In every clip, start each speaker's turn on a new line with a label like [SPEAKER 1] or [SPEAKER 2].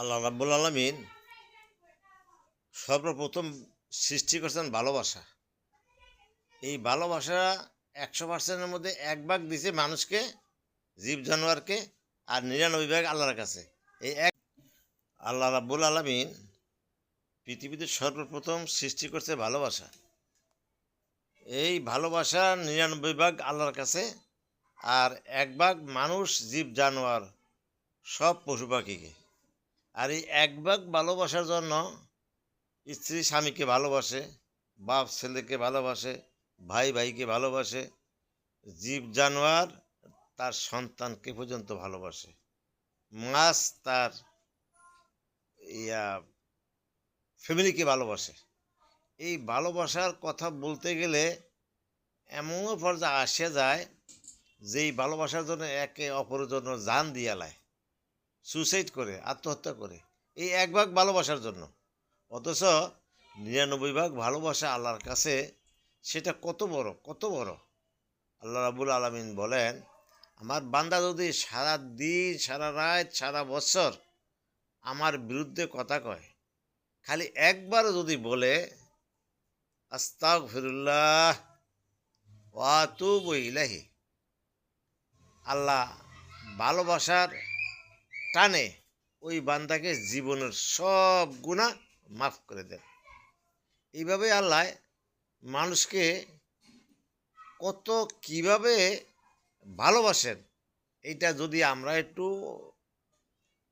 [SPEAKER 1] আল্লাহ রাব্বুল আলমিন সর্বপ্রথম সৃষ্টি করেছেন ভালোবাসা। এই ভালোবাসা একশো পার্সেন্টের মধ্যে এক ভাগ দিছে মানুষকে জীব জানোয়ারকে আর নিরানব্বই ভাগ আল্লাহর কাছে। এই এক আল্লাহ রাব্বুল আলমিন পৃথিবীতে সর্বপ্রথম সৃষ্টি করছে ভালোবাসা। এই ভালোবাসা নিরানব্বই ভাগ আল্লাহর কাছে আর এক ভাগ মানুষ জীব জানোয়ার সব পশু পাখিকে। আর এই এক ভাগ ভালোবাসার জন্য স্ত্রী স্বামীকে ভালোবাসে, বাপ ছেলেকে ভালোবাসে, ভাই ভাইকে ভালোবাসে, জীব জানোয়ার তার সন্তানকে পর্যন্ত ভালোবাসে। মাছ তার ইয়া ফ্যামিলিকে ভালোবাসে। এই ভালোবাসার কথা বলতে গেলে এমনও পর্যায়ে আসে যায় যে এই ভালোবাসার জন্য একে অপরের জন্য জান দিয়া লায়। সুসাইড করে, আত্মহত্যা করে, এই এক ভাগ ভালোবাসার জন্য। অথচ নিরানব্বই ভাগ ভালোবাসা আল্লাহর কাছে, সেটা কত বড় কত বড়? আল্লাহ রাবুল আলমিন বলেন, আমার বান্দা যদি সারা দিন সারা রাত, সারা বছর আমার বিরুদ্ধে কথা কয়, খালি একবারও যদি বলে আস্তাক ফিরুল্লাহ ওয়াতুব ইলাহি আল্লাহ ভালোবাসার টানে, ওই বান্দাকে জীবনের সব গুণা মাফ করে দেন। এইভাবে আল্লাহ মানুষকে কত কীভাবে ভালোবাসেন, এইটা যদি আমরা একটু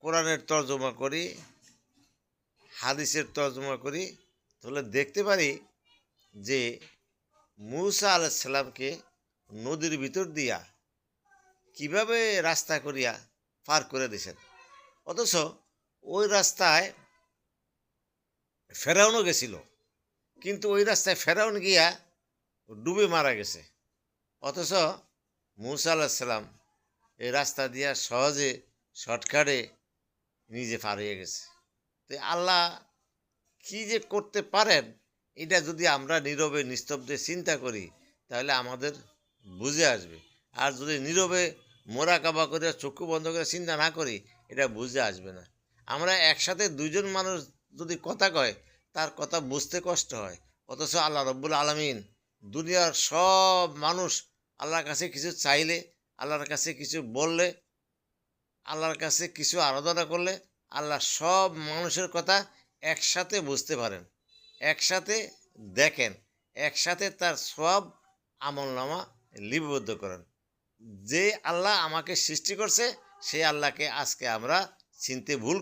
[SPEAKER 1] কোরআনের তর্জমা করি, হাদিসের তর্জমা করি, তাহলে দেখতে পারি যে মুসা আলাইসাল্লামকে নদীর ভিতর দিয়া কীভাবে রাস্তা করিয়া পার করে দিয়েছেন। অথচ ওই রাস্তায় ফেরাউনও গেছিল। কিন্তু ওই রাস্তায় ফেরাউন গিয়া ডুবে মারা গেছে। অথচ মুসা আলাহিসাল্লাম এই রাস্তা দিয়া সহজে শর্টকাটে নিজে পার হয়ে গেছে। তো আল্লাহ কি যে করতে পারেন, এটা যদি আমরা নীরবে, নিস্তব্ধে চিন্তা করি, তাহলে আমাদের বুঝে আসবে। আর যদি নীরবে মোরা কাবা করে চক্ষু বন্ধ করে চিন্তা না করি এটা বুঝে আসবে না। আমরা একসাথে দুইজন মানুষ যদি কথা কয়, তার কথা বুঝতে কষ্ট হয়। অথচ আল্লাহ রব্বুল আলমিন দুনিয়ার সব মানুষ আল্লাহর কাছে কিছু চাইলে, আল্লাহর কাছে কিছু বললে, আল্লাহর কাছে কিছু আরাধনা করলে আল্লাহ সব মানুষের কথা একসাথে বুঝতে পারেন, একসাথে দেখেন, একসাথে তার সব আমলনামা লিপিবদ্ধ করেন। যে আল্লাহ আমাকে সৃষ্টি করছে সেই আল্লাহকে আজকে আমরা চিনতে ভুল